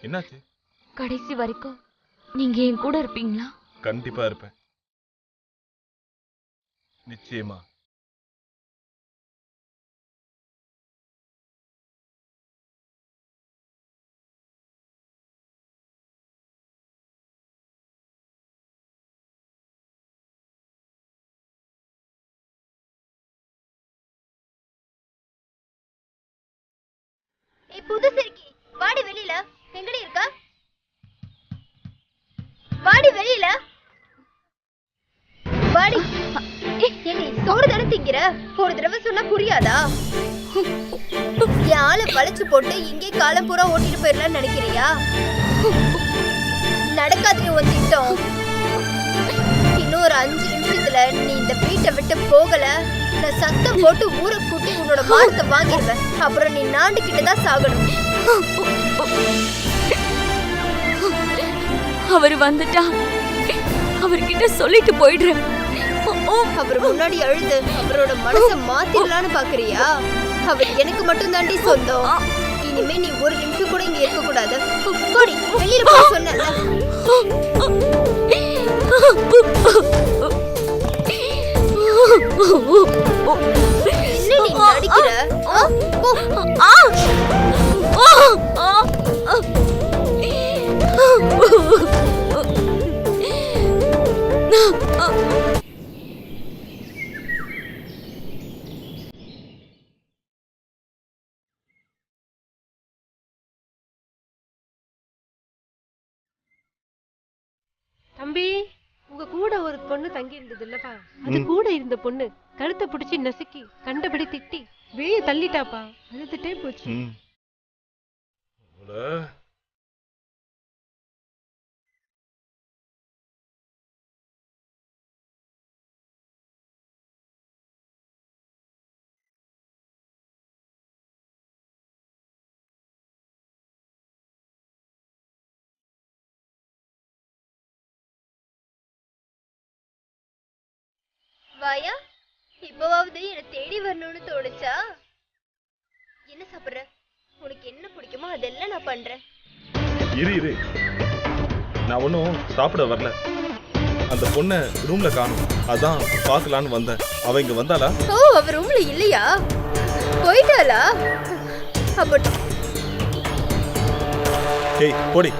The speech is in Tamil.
என்னாச்சு? கடைசி வரைக்கும் நீங்க என் கூட இருப்பீங்களா? கண்டிப்பா இருப்பேன். நிச்சயமா. புது சிறுக்கி வாடி வெளியில எங்கடி இருக்க தெரியல. வெளியில வாடி ஏடி சோறு தானே திங்கிற? ஒரு தடவை சொன்னா புரியாதா? என் ஆளை வளைச்சு போட்டு இங்கே காலம் பூரா ஓட்டிட்டு போயிடலாம்னு நினைக்கிறியா? நடக்காதே உன் திட்டம். இன்னும் ஒரு அஞ்சு நிமிஷத்துல நீ இந்த வீட்டை விட்டு போகல. நான் சத்தம் போட்டு ஊரை கூட்டி உன்னோட மானத்தை வாங்கிடுவேன். அப்புறம் நீ நாண்டுகிட்ட தான் சாகணும். அவர் வந்துட்டா. அவர்கிட்ட சொல்லிட்டு போயிடுறேன். அவர் முன்னாடி அழுது. அவரோட மனசை மாத்திடலான்னு பாக்குறியா? அவர் எனக்கு மட்டும் தாண்டி சொந்தம் இனிமே நீ ஒரு நிமிஷம் கூட இங்க இருக்க கூடாது. போடி வெளியில போய் சொன்னல என்ன நீ நடிக்கிற? தம்பி உங்க கூட ஒரு பொண்ணு தங்கி இருந்தது இல்லப்பா அது கூட இருந்த பொண்ணு கழுத்தை பிடிச்சி நசுக்கி கண்டபடி திட்டி வெளியே தள்ளிட்டாப்பா. அழுதுட்டே போச்சு. வாயா இப்பவாவது என்ன தேடி வரணும்னு தோணுச்சா? என்ன சாப்பிடுற? உனக்கு என்ன பிடிக்குமோ அதெல்லாம் நான் பண்றேன். இரு இரு. நான் ஒன்றும் சாப்பிட வரல. அந்த பொண்ணை ரூம்ல காணும். அதான் பார்க்கலான்னு வந்தேன். அவ இங்க வந்தாளா? ஓ அவ ரூம்ல இல்லையா? போயிட்டாளா? அப்ப ஏய் போடி.